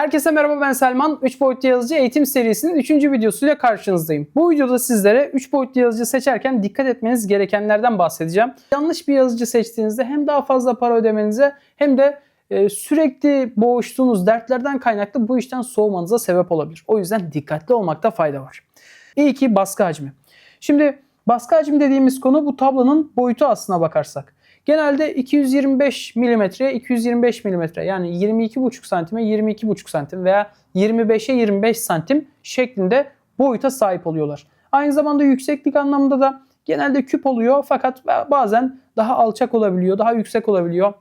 Herkese merhaba ben Selman. 3 boyutlu yazıcı eğitim serisinin 3. videosuyla karşınızdayım. Bu videoda sizlere 3 boyutlu yazıcı seçerken dikkat etmeniz gerekenlerden bahsedeceğim. Yanlış bir yazıcı seçtiğinizde hem daha fazla para ödemenize hem de e, sürekli boğuştuğunuz dertlerden kaynaklı bu işten soğumanıza sebep olabilir. O yüzden dikkatli olmakta fayda var. İyi baskı hacmi. Şimdi baskı hacmi dediğimiz konu bu tablonun boyutu aslına bakarsak. Genelde 225 milimetreye 225 milimetre yani 22,5 santime 22,5 santim veya 25'e 25 santim şeklinde boyuta sahip oluyorlar. Aynı zamanda yükseklik anlamında da genelde küp oluyor fakat bazen daha alçak olabiliyor, daha yüksek olabiliyor.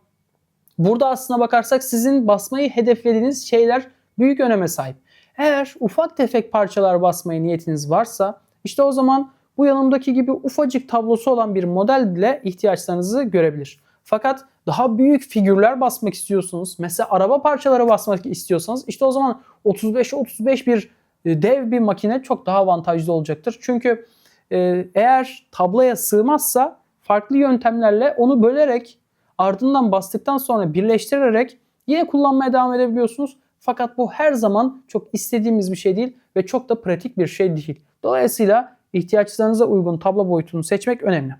Burada aslına bakarsak sizin basmayı hedeflediğiniz şeyler büyük öneme sahip. Eğer ufak tefek parçalar basmaya niyetiniz varsa işte o zaman bu yanımdaki gibi ufacık tablosu olan bir model bile ihtiyaçlarınızı görebilir. Fakat daha büyük figürler basmak istiyorsunuz. Mesela araba parçaları basmak istiyorsanız işte o zaman 35 35 bir e, dev bir makine çok daha avantajlı olacaktır. Çünkü e, eğer tabloya sığmazsa farklı yöntemlerle onu bölerek ardından bastıktan sonra birleştirerek yine kullanmaya devam edebiliyorsunuz. Fakat bu her zaman çok istediğimiz bir şey değil ve çok da pratik bir şey değil. Dolayısıyla ihtiyaçlarınıza uygun tablo boyutunu seçmek önemli.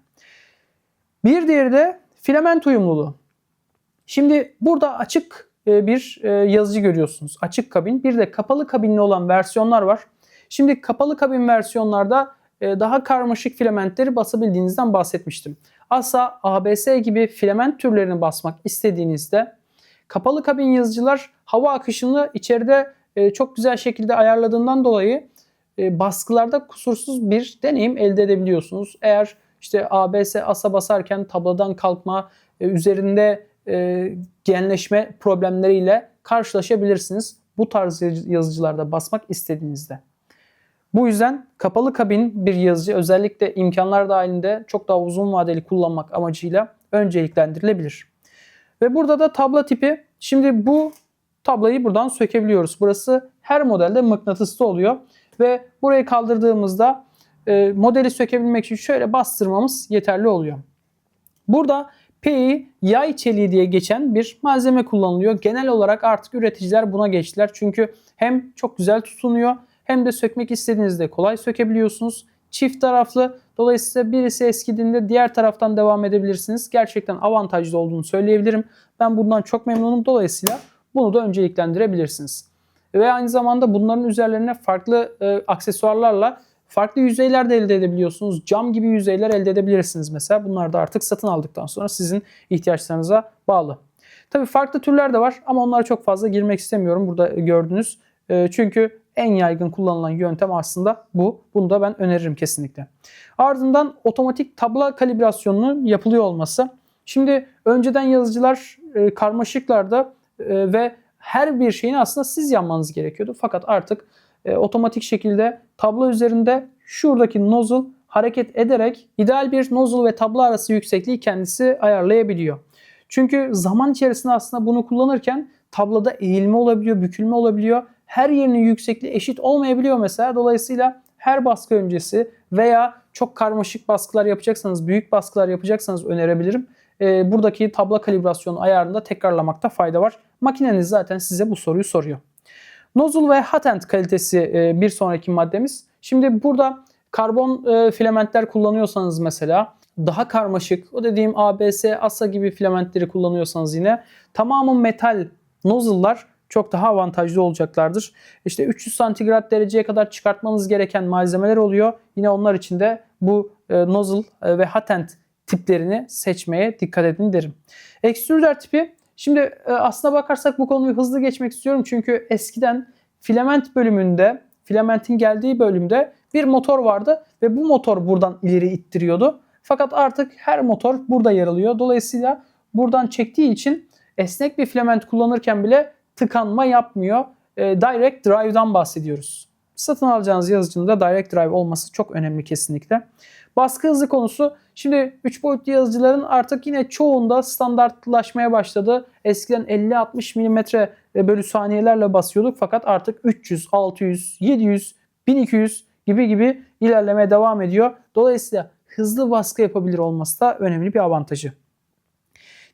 Bir diğeri de filament uyumluluğu. Şimdi burada açık e, bir e, yazıcı görüyorsunuz. Açık kabin. Bir de kapalı kabinli olan versiyonlar var. Şimdi kapalı kabin versiyonlarda e, daha karmaşık filamentleri basabildiğinizden bahsetmiştim. Asa, ABS gibi filament türlerini basmak istediğinizde kapalı kabin yazıcılar hava akışını içeride çok güzel şekilde ayarladığından dolayı baskılarda kusursuz bir deneyim elde edebiliyorsunuz. Eğer işte ABS asa basarken tablodan kalkma, e, üzerinde e, genleşme problemleriyle karşılaşabilirsiniz. Bu tarz yazıcılarda basmak istediğinizde. Bu yüzden kapalı kabin bir yazıcı özellikle imkanlar dahilinde çok daha uzun vadeli kullanmak amacıyla önceliklendirilebilir. Ve burada da tabla tipi. Şimdi bu tablayı buradan sökebiliyoruz. Burası her modelde mıknatıslı oluyor ve burayı kaldırdığımızda e, modeli sökebilmek için şöyle bastırmamız yeterli oluyor. Burada PI yay çeliği diye geçen bir malzeme kullanılıyor. Genel olarak artık üreticiler buna geçtiler. Çünkü hem çok güzel tutunuyor hem de sökmek istediğinizde kolay sökebiliyorsunuz. Çift taraflı. Dolayısıyla birisi eskidiğinde diğer taraftan devam edebilirsiniz. Gerçekten avantajlı olduğunu söyleyebilirim. Ben bundan çok memnunum. Dolayısıyla bunu da önceliklendirebilirsiniz. Ve aynı zamanda bunların üzerlerine farklı e, aksesuarlarla farklı yüzeyler de elde edebiliyorsunuz. Cam gibi yüzeyler elde edebilirsiniz mesela. Bunlar da artık satın aldıktan sonra sizin ihtiyaçlarınıza bağlı. Tabii farklı türler de var ama onlara çok fazla girmek istemiyorum burada gördünüz. E, çünkü en yaygın kullanılan yöntem aslında bu. Bunu da ben öneririm kesinlikle. Ardından otomatik tabla kalibrasyonunun yapılıyor olması. Şimdi önceden yazıcılar e, karmaşıklarda e, ve her bir şeyini aslında siz yapmanız gerekiyordu. Fakat artık e, otomatik şekilde tablo üzerinde şuradaki nozzle hareket ederek ideal bir nozzle ve tablo arası yüksekliği kendisi ayarlayabiliyor. Çünkü zaman içerisinde aslında bunu kullanırken tabloda eğilme olabiliyor, bükülme olabiliyor. Her yerinin yüksekliği eşit olmayabiliyor mesela. Dolayısıyla her baskı öncesi veya çok karmaşık baskılar yapacaksanız, büyük baskılar yapacaksanız önerebilirim e, buradaki tabla kalibrasyonu ayarında tekrarlamakta fayda var. Makineniz zaten size bu soruyu soruyor. Nozzle ve hot kalitesi e, bir sonraki maddemiz. Şimdi burada karbon e, filamentler kullanıyorsanız mesela daha karmaşık o dediğim ABS, ASA gibi filamentleri kullanıyorsanız yine tamamı metal nozzle'lar çok daha avantajlı olacaklardır. İşte 300 santigrat dereceye kadar çıkartmanız gereken malzemeler oluyor. Yine onlar için de bu e, nozzle e, ve hot tiplerini seçmeye dikkat edin derim. Extruder tipi şimdi e, aslına bakarsak bu konuyu hızlı geçmek istiyorum çünkü eskiden filament bölümünde filamentin geldiği bölümde bir motor vardı ve bu motor buradan ileri ittiriyordu. Fakat artık her motor burada yer alıyor. Dolayısıyla buradan çektiği için esnek bir filament kullanırken bile tıkanma yapmıyor. E, direct Drive'dan bahsediyoruz. Satın alacağınız yazıcının da Direct Drive olması çok önemli kesinlikle. Baskı hızı konusu. Şimdi 3 boyutlu yazıcıların artık yine çoğunda standartlaşmaya başladı. Eskiden 50-60 mm bölü saniyelerle basıyorduk fakat artık 300, 600, 700, 1200 gibi gibi ilerlemeye devam ediyor. Dolayısıyla hızlı baskı yapabilir olması da önemli bir avantajı.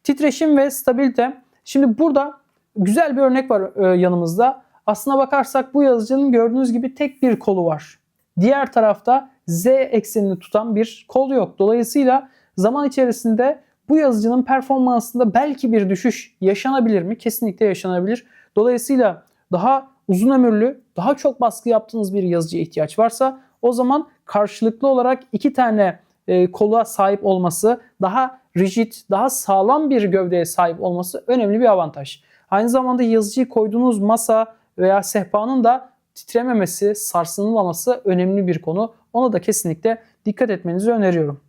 Titreşim ve stabilite. Şimdi burada güzel bir örnek var e, yanımızda. Aslına bakarsak bu yazıcının gördüğünüz gibi tek bir kolu var. Diğer tarafta Z eksenini tutan bir kol yok. Dolayısıyla zaman içerisinde bu yazıcının performansında belki bir düşüş yaşanabilir mi? Kesinlikle yaşanabilir. Dolayısıyla daha uzun ömürlü, daha çok baskı yaptığınız bir yazıcıya ihtiyaç varsa o zaman karşılıklı olarak iki tane e, kola sahip olması, daha rigid, daha sağlam bir gövdeye sahip olması önemli bir avantaj. Aynı zamanda yazıcıyı koyduğunuz masa veya sehpanın da titrememesi, sarsılmaması önemli bir konu. Ona da kesinlikle dikkat etmenizi öneriyorum.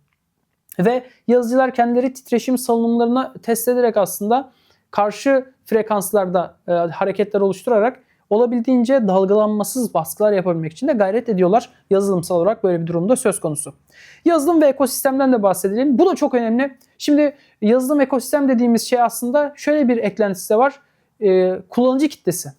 Ve yazıcılar kendileri titreşim salınımlarını test ederek aslında karşı frekanslarda e, hareketler oluşturarak olabildiğince dalgalanmasız baskılar yapabilmek için de gayret ediyorlar. Yazılımsal olarak böyle bir durumda söz konusu. Yazılım ve ekosistemden de bahsedelim. Bu da çok önemli. Şimdi yazılım ekosistem dediğimiz şey aslında şöyle bir eklentisi de var. E, kullanıcı kitlesi.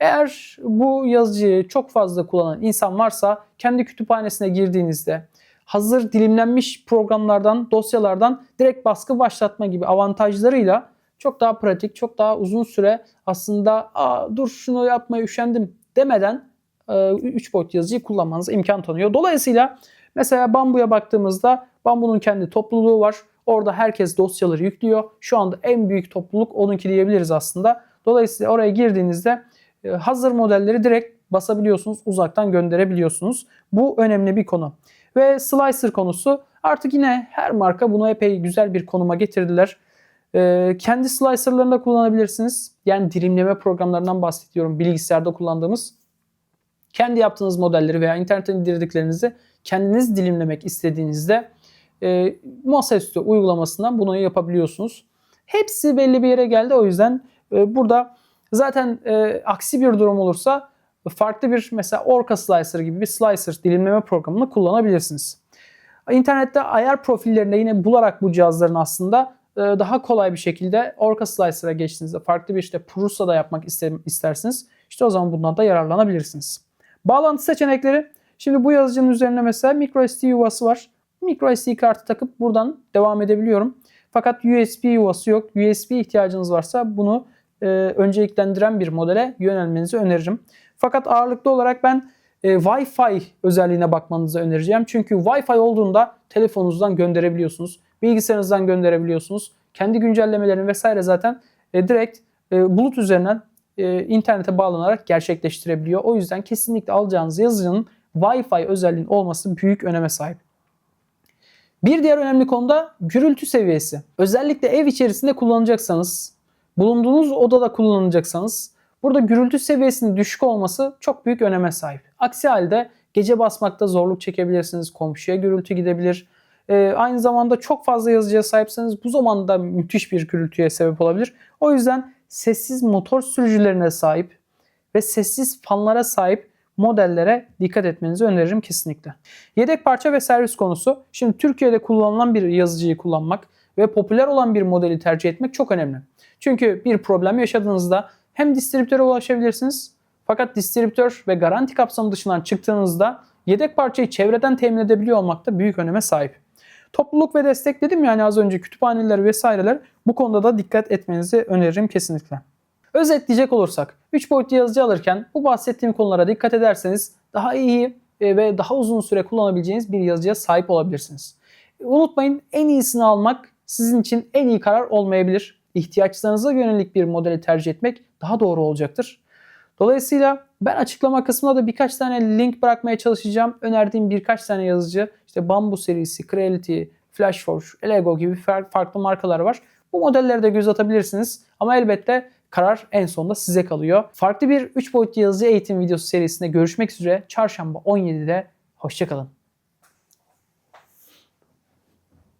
Eğer bu yazıcıyı çok fazla kullanan insan varsa kendi kütüphanesine girdiğinizde hazır dilimlenmiş programlardan, dosyalardan direkt baskı başlatma gibi avantajlarıyla çok daha pratik, çok daha uzun süre aslında Aa, dur şunu yapmaya üşendim demeden 3 boyut yazıcıyı kullanmanıza imkan tanıyor. Dolayısıyla mesela Bambu'ya baktığımızda Bambu'nun kendi topluluğu var. Orada herkes dosyaları yüklüyor. Şu anda en büyük topluluk onunki diyebiliriz aslında. Dolayısıyla oraya girdiğinizde e, hazır modelleri direkt basabiliyorsunuz, uzaktan gönderebiliyorsunuz. Bu önemli bir konu. Ve slicer konusu artık yine her marka bunu epey güzel bir konuma getirdiler. Ee, kendi slicer'larını kullanabilirsiniz. Yani dilimleme programlarından bahsediyorum bilgisayarda kullandığımız. Kendi yaptığınız modelleri veya internetten indirdiklerinizi kendiniz dilimlemek istediğinizde e, masaüstü uygulamasından bunu yapabiliyorsunuz. Hepsi belli bir yere geldi o yüzden e, burada zaten e, aksi bir durum olursa farklı bir mesela Orca Slicer gibi bir slicer dilimleme programını kullanabilirsiniz. İnternette ayar profillerinde yine bularak bu cihazların aslında e, daha kolay bir şekilde Orca Slicer'a geçtiğinizde farklı bir işte Prusa'da yapmak istersiniz. İşte o zaman bundan da yararlanabilirsiniz. Bağlantı seçenekleri. Şimdi bu yazıcının üzerine mesela microSD yuvası var. MicroSD kartı takıp buradan devam edebiliyorum. Fakat USB yuvası yok. USB ihtiyacınız varsa bunu e, önceliklendiren bir modele yönelmenizi öneririm. Fakat ağırlıklı olarak ben e, Wi-Fi özelliğine bakmanızı önereceğim. Çünkü Wi-Fi olduğunda telefonunuzdan gönderebiliyorsunuz. Bilgisayarınızdan gönderebiliyorsunuz. Kendi güncellemelerini vesaire zaten e, direkt e, bulut üzerinden e, internete bağlanarak gerçekleştirebiliyor. O yüzden kesinlikle alacağınız yazıcının Wi-Fi özelliğinin olması büyük öneme sahip. Bir diğer önemli konu da gürültü seviyesi. Özellikle ev içerisinde kullanacaksanız, bulunduğunuz odada kullanacaksanız burada gürültü seviyesinin düşük olması çok büyük öneme sahip. Aksi halde gece basmakta zorluk çekebilirsiniz, komşuya gürültü gidebilir. Ee, aynı zamanda çok fazla yazıcıya sahipseniz bu zaman da müthiş bir gürültüye sebep olabilir. O yüzden sessiz motor sürücülerine sahip ve sessiz fanlara sahip modellere dikkat etmenizi öneririm kesinlikle. Yedek parça ve servis konusu. Şimdi Türkiye'de kullanılan bir yazıcıyı kullanmak ve popüler olan bir modeli tercih etmek çok önemli. Çünkü bir problem yaşadığınızda hem distribütöre ulaşabilirsiniz fakat distribütör ve garanti kapsamı dışından çıktığınızda yedek parçayı çevreden temin edebiliyor olmak da büyük öneme sahip. Topluluk ve destek dedim yani az önce kütüphaneler vesaireler bu konuda da dikkat etmenizi öneririm kesinlikle. Özetleyecek olursak 3 boyutlu yazıcı alırken bu bahsettiğim konulara dikkat ederseniz daha iyi e, ve daha uzun süre kullanabileceğiniz bir yazıcıya sahip olabilirsiniz. Unutmayın en iyisini almak sizin için en iyi karar olmayabilir. İhtiyaçlarınıza yönelik bir modeli tercih etmek daha doğru olacaktır. Dolayısıyla ben açıklama kısmına da birkaç tane link bırakmaya çalışacağım. Önerdiğim birkaç tane yazıcı işte Bambu serisi, Creality, FlashForge, Lego gibi farklı markalar var. Bu modellere de göz atabilirsiniz. Ama elbette karar en sonunda size kalıyor. Farklı bir 3 boyutlu yazıcı eğitim videosu serisinde görüşmek üzere. Çarşamba 17'de hoşçakalın.